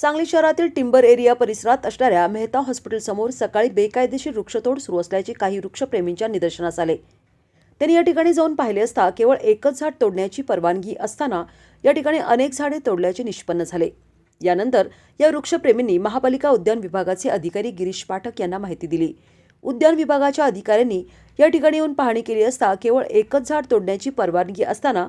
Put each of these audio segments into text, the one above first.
सांगली शहरातील timber area परिसरात असणाऱ्या मेहता हॉस्पिटलसमोर सकाळी बेकायदेशीर वृक्षतोड सुरू असल्याचे काही वृक्षप्रेमींच्या निदर्शनास आले. त्यांनी या ठिकाणी जाऊन पाहिले असता केवळ एकच झाड तोडण्याची परवानगी असताना या ठिकाणी अनेक झाडे तोडल्याचे निष्पन्न झाले. यानंतर या वृक्षप्रेमींनी महापालिका उद्यान विभागाचे अधिकारी गिरीश पाठक यांना माहिती दिली. उद्यान विभागाच्या अधिकाऱ्यांनी या ठिकाणी येऊन पाहणी केली असता केवळ एकच झाड तोडण्याची परवानगी असताना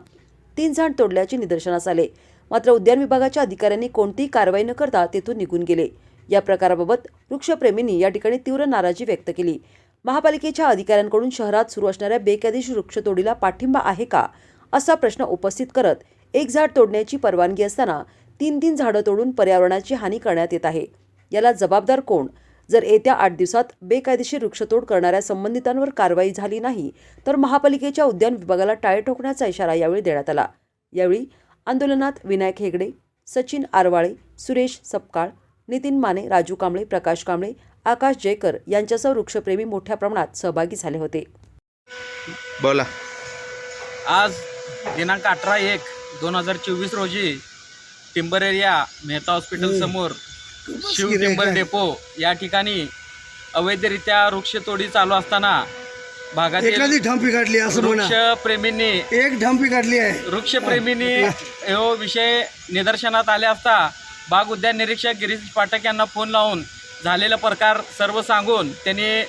तीन झाड तोडल्याचे निदर्शनास आले. मात्र उद्यान विभागाच्या अधिकाऱ्यांनी कोणतीही कारवाई न करता तेथून निघून गेले. या प्रकाराबाबत वृक्षप्रेमींनी या ठिकाणी तीव्र नाराजी व्यक्त केली. महापालिकेच्या अधिकाऱ्यांकडून शहरात सुरू असणाऱ्या बेकायदेशीर वृक्षतोडीला पाठिंबा आहे का असा प्रश्न उपस्थित करत एक झाड तोडण्याची परवानगी असताना तीन तीन झाडं तोडून पर्यावरणाची हानी करण्यात येत आहे. याला जबाबदार कोण? जर येत्या आठ दिवसात बेकायदेशीर वृक्षतोड करणाऱ्या संबंधितांवर कारवाई झाली नाही तर महापालिकेच्या उद्यान विभागाला टाळे ठोकण्याचा इशारा यावेळी देण्यात आला. यावेळी आंदोलनात विनायक हेगडे सचिन आरवाळे सुरेश सपकाळ नितीन माने राजू कांबळे प्रकाश कांबळे आकाश जयकर यांच्यासह वृक्षप्रेमी मोठ्या प्रमाणात सहभागी झाले होते. बोला. आज दिनांक अठरा एक दोन हजार चोवीस रोजी टिंबर एरिया मेहता हॉस्पिटल समोर शिव टिंबर डेपो या ठिकाणी अवैधरित्या वृक्षतोडी चालू असताना भागातील एखादी ढंपी काढली असं म्हणा. वृक्षप्रेमींनी एक ढंपी काढली आहे. वृक्षप्रेमींनी हो. विषय निदर्शनात आले असता बाग उद्यान निरीक्षक गिरीश पाठक यांना फोन लावून झालेला प्रकार सर्व सांगून त्यांनी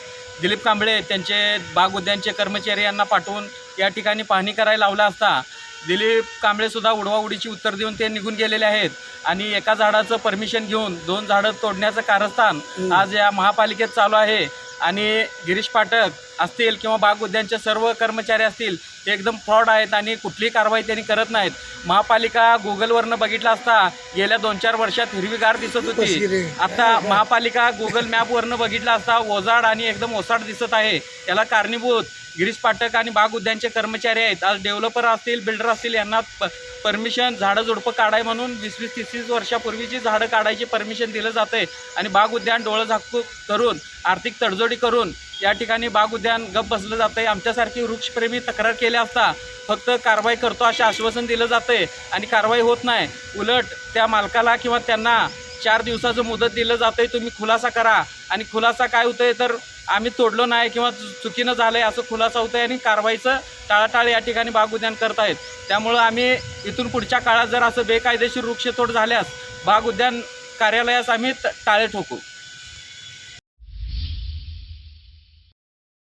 दिलीप कांबळे त्यांचे बाग उद्यानचे कर्मचारी यांना पाठवून या ठिकाणी पाहणी करायला लावला असता. दिलीप कांबळे सुद्धा उडवाउडीची उत्तर देऊन ते निघून गेलेले आहेत आणि एका झाडाचं परमिशन घेऊन दोन झाडं तोडण्याचं कारस्थान आज या महापालिकेत चालू आहे. आणि गिरीश पाठक असतील किंवा बाग उद्यानचे सर्व कर्मचारी असतील ते एकदम फ्रॉड आहेत आणि कुठलीही कारवाई त्यांनी करत नाहीत. महापालिका गुगलवरनं बघितलं असता गेल्या दोन चार वर्षात हिरवीगार दिसत होती. आता महापालिका गुगल मॅपवरनं बघितलं असता ओजाड आणि एकदम ओसाड दिसत आहे. याला कारणीभूत. गिरीश पाठक आणि बाग उद्यानचे कर्मचारी आहेत. आज डेव्हलपर असतील बिल्डर असतील यांना प परमिशन झाडं झुडपं काढाय म्हणून वीस वीस तीस तीस वर्षापूर्वीची झाडं काढायची परमिशन दिलं जाते आणि बाग उद्यान डोळं झाकू करून आर्थिक तडजोडी करून या ठिकाणी बाग उद्यान गप बसलं जातं आहे आमच्यासारखी वृक्षप्रेमी तक्रार केल्या असता फक्त कारवाई करतो असे आश्वासन दिलं जातं आहे आणि कारवाई होत नाही. उलट त्या मालकाला किंवा त्यांना चार दिवसाचं मुदत दिलं जातं आहे तुम्ही खुलासा करा. आणि खुलासा काय होतं आहे तर आम्ही तोडलो नाही किंवा चुकीनं झालं आहे असं खुलासा होतं आहे आणि कारवाईचं टाळाटाळ या ठिकाणी बाग उद्यान करत आहेत. त्यामुळं आम्ही इथून पुढच्या काळात जर असं बेकायदेशीर वृक्षतोड झाल्यास बाग उद्यान कार्यालयास आम्ही टाळे ठोकू.